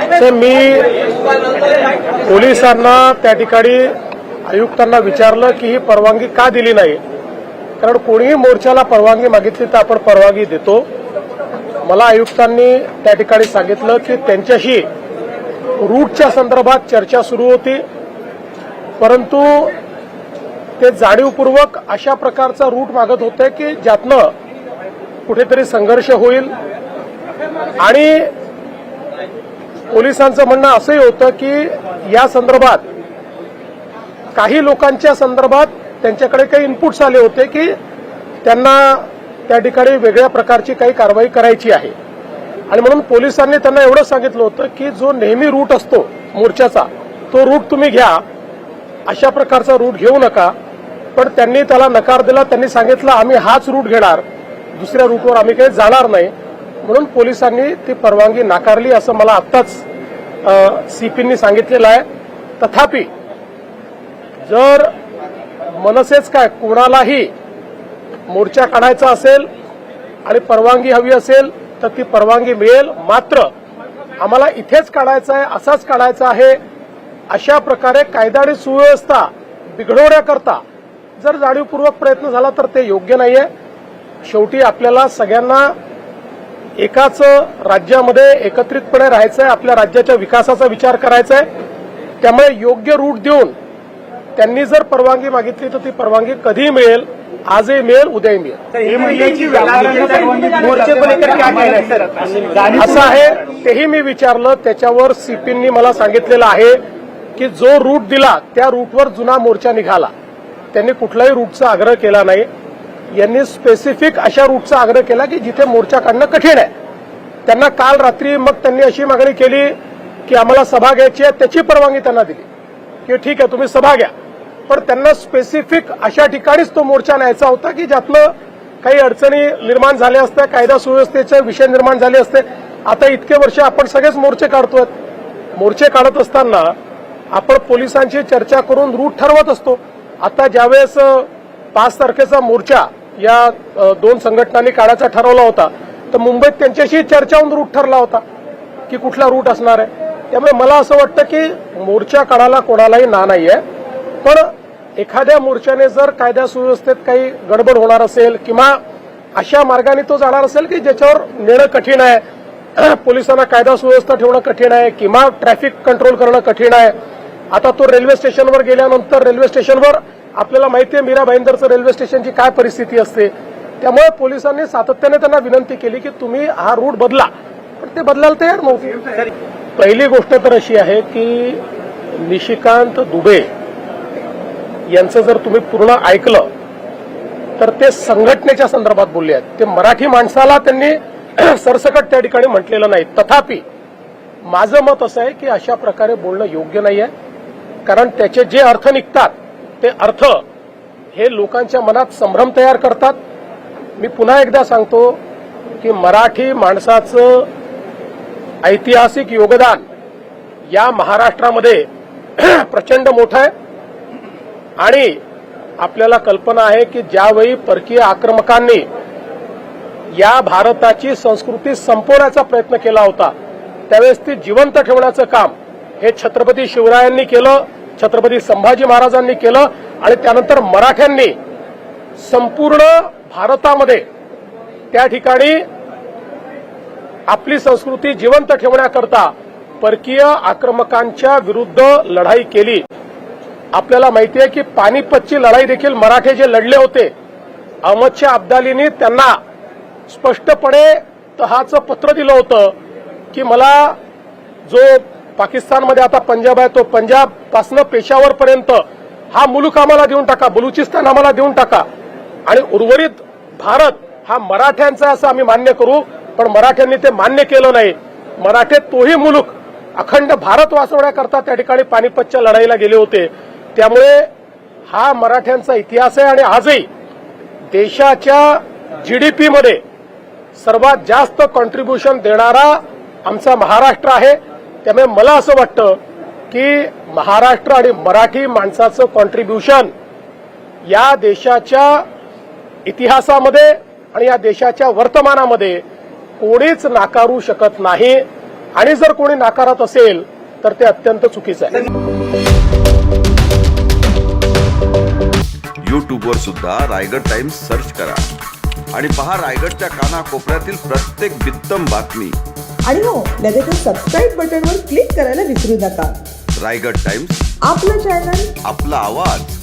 तर मी पोलिसांना त्या ठिकाणी आयुक्तांना विचारलं की ही परवानगी का दिली नाही? कारण कोणीही मोर्चाला परवानगी मागितली तर आपण परवानगी देतो. मला आयुक्तांनी त्या ठिकाणी सांगितलं की त्यांच्याशी रूटच्या संदर्भात चर्चा सुरू होती. परंतु ते जाणीवपूर्वक अशा प्रकारचा रूट मागत होते की ज्यातनं कुठेतरी संघर्ष होईल. आणि पोलिसांचं म्हणणं असंही होतं की या संदर्भात काही लोकांच्या संदर्भात त्यांच्याकडे काही इनपुट्स आले होते की त्यांना त्या ठिकाणी वेगळ्या प्रकारची काही कारवाई करायची आहे. आणि म्हणून पोलिसांनी त्यांना एवढं सांगितलं होतं की जो नेहमी रूट असतो मोर्चाचा तो रूट तुम्ही घ्या अशा प्रकारचा रूट घेऊ नका. पण त्यांनी त्याला नकार दिला त्यांनी सांगितलं आम्ही हाच रूट घेणार दुसऱ्या रूटवर आम्ही काही जाणार नाही. म्हणून पोलिसांनी ती परवानगी नाकारली असं मला आत्ताच सीपींनी सांगितलेलं आहे. तथापि जर मनसेच काय कोणालाही मोर्चा काढायचा असेल आणि परवानगी हवी असेल तर ती परवानगी मिळेल. मात्र आम्हाला इथेच काढायचा आहे असाच काढायचा आहे अशा प्रकारे कायदा आणि सुव्यवस्था बिघडवण्याकरता जर जाणीवपूर्वक प्रयत्न झाला तर ते योग्य नाहीये. शेवटी आपल्याला सगळ्यांना एकाच राज्यामध्ये एकत्रितपणे राहायचं आहे आपल्या राज्याच्या विकासाचा विचार करायचा आहे त्यामुळे योग्य रूट देऊन त्यांनी जर परवानगी मागितली तर ती परवानगी कधीही मिळेल आजही मिळेल उद्याही मिळेल. असं आहे तेही मी विचारलं त्याच्यावर सीपींनी मला सांगितलेलं आहे की जो रूट दिला त्या रूटवर जुना मोर्चा निघाला. त्यांनी कुठल्याही रूटचा आग्रह केला नाही. यांनी स्पेसिफिक अशा रूटचा आग्रह केला की जिथे मोर्चा काढणं कठीण आहे. त्यांना काल रात्री मग त्यांनी अशी मागणी केली की आम्हाला सभा घ्यायची आहे त्याची परवानगी त्यांना दिली. की ठीक आहे तुम्ही सभा घ्या. पण त्यांना स्पेसिफिक अशा ठिकाणीच तो मोर्चा न्यायचा होता की ज्यातलं काही अडचणी निर्माण झाल्या असत्या कायदा सुव्यवस्थेचे विषय निर्माण झाले असते. आता इतके वर्ष आपण सगळेच मोर्चे काढतोय. मोर्चे काढत असताना आपण पोलिसांची चर्चा करून रूट ठरवत असतो. आता ज्यावेळेस पाच तारखेचा मोर्चा या दोन संघटनांनी काढायचा ठरवला होता. तर मुंबईत त्यांच्याशी चर्चा होऊन रूट ठरला होता की कुठला रूट असणार आहे. त्यामुळे मला असं वाटतं की मोर्चा काढायला कोणालाही ना नाही आहे पण एखाद्या मोर्चाने जर कायदा सुव्यवस्थेत काही गडबड होणार असेल किंवा अशा मार्गाने तो जाणार असेल की ज्याच्यावर नेणं कठीण आहे पोलिसांना कायदा सुव्यवस्था ठेवणं कठीण आहे किंवा ट्रॅफिक कंट्रोल करणं कठीण आहे. आता तो रेल्वे स्टेशनवर गेल्यानंतर रेल्वे स्टेशनवर आपल्याला माहिती आहे मीरा भाईंदरचं रेल्वे स्टेशनची काय परिस्थिती असते. त्यामुळे पोलिसांनी सातत्याने त्यांना विनंती केली की तुम्ही हा रूट बदला. पण ते बदलायला तयार नव्हते. पहिली गोष्ट तर अशी आहे की निशिकांत दुबे यांचं जर तुम्ही पूर्ण ऐकलं तर ते संघटनेच्या संदर्भात बोलले आहेत. ते मराठी माणसाला त्यांनी सरसकट त्या ठिकाणी म्हटलेलं नाही. तथापि माझं मत असं आहे की अशा प्रकारे बोलणं योग्य नाही आहे कारण त्याचे जे अर्थ निघतात ते अर्थ हे लोकांच्या मनात संभ्रम तयार करतात. मी पुन्हा एकदा सांगतो की मराठी माणसाचं ऐतिहासिक योगदान या महाराष्ट्रामध्ये प्रचंड मोठं आहे. आणि आपल्याला कल्पना आहे की ज्यावेळी परकीय आक्रमकांनी या भारताची संस्कृती संपवण्याचा प्रयत्न केला होता त्यावेळेस ती जिवंत ठेवण्याचं काम हे छत्रपती शिवरायांनी केलं. छत्रपती संभाजी महाराजांनी केलं आणि त्यानंतर मराठ्यांनी संपूर्ण भारतामध्ये त्या ठिकाणी आपली संस्कृती जिवंत ठेवण्याकरता परकीय आक्रमकांच्या विरुद्ध लढाई केली. आपल्याला माहिती आहे की पानिपतची लढाई देखील मराठे जे लढले होते अहमदशा अब्दालींनी त्यांना स्पष्टपणे तहाचं पत्र दिलं होतं की मला जो पाकिस्तानमध्ये आता पंजाब आहे तो पंजाब पासनं पेशावर पर्यंत हा मुलूक आम्हाला देऊन टाका बलुचिस्तान आम्हाला देऊन टाका. आणि उर्वरित भारत हा मराठ्यांचा असं आम्ही मान्य करू पण मराठ्यांनी ते मान्य केलं नाही. मराठे तोही मुलूक. अखंड भारत वाचवण्याकरता त्या ठिकाणी पानिपतच्या लढाईला गेले होते. त्यामुळे हा मराठ्यांचा इतिहास आहे आणि आजही देशाच्या जीडीपीमध्ये सर्वात जास्त कॉन्ट्रीब्युशन देणारा आमचा महाराष्ट्र आहे. त्यामुळे मला असं वाटतं की महाराष्ट्र आणि मराठी माणसाचं कॉन्ट्रीब्युशन या देशाच्या इतिहासामध्ये आणि या देशाच्या वर्तमानामध्ये कोणीच नाकारू शकत नाही. आणि जर कोणी नाकारत असेल तर ते अत्यंत चुकीचं आहे. यूट्यूबवर सुद्धा रायगड टाइम्स सर्च करा. आणि पहा रायगडच्या कानाकोपऱ्यातील प्रत्येक बित्तम बातमी. आणि हो लगेचच सबस्क्राईब बटनवर क्लिक करायला विसरू नका. रायगड टाइम्स आपलं चॅनल आपला आवाज.